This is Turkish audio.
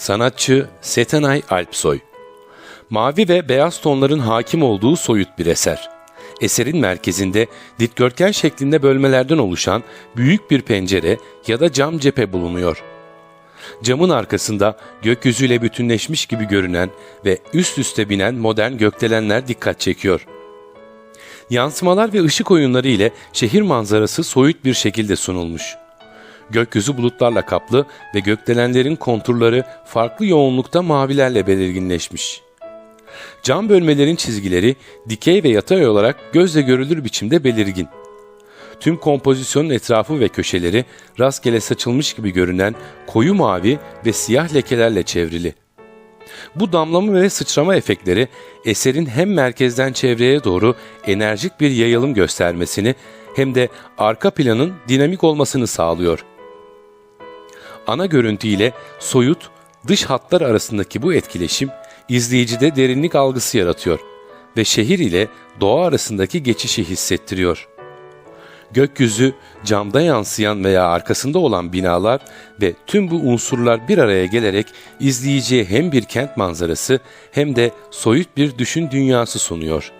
Sanatçı Setenay Alpsoy Mavi ve beyaz tonların hakim olduğu soyut bir eser. Eserin merkezinde dikdörtgen şeklinde bölmelerden oluşan büyük bir pencere ya da cam cephe bulunuyor. Camın arkasında gökyüzüyle bütünleşmiş gibi görünen ve üst üste binen modern gökdelenler dikkat çekiyor. Yansımalar ve ışık oyunları ile şehir manzarası soyut bir şekilde sunulmuş. Gökyüzü bulutlarla kaplı ve gökdelenlerin konturları farklı yoğunlukta mavilerle belirginleşmiş. Cam bölmelerin çizgileri dikey ve yatay olarak gözle görülür biçimde belirgin. Tüm kompozisyonun etrafı ve köşeleri rastgele saçılmış gibi görünen koyu mavi ve siyah lekelerle çevrili. Bu damlama ve sıçrama efektleri eserin hem merkezden çevreye doğru enerjik bir yayılım göstermesini hem de arka planın dinamik olmasını sağlıyor. Ana görüntü ile soyut, dış hatlar arasındaki bu etkileşim izleyicide derinlik algısı yaratıyor ve şehir ile doğa arasındaki geçişi hissettiriyor. Gökyüzü, camda yansıyan veya arkasında olan binalar ve tüm bu unsurlar bir araya gelerek izleyiciye hem bir kent manzarası hem de soyut bir düşün dünyası sunuyor.''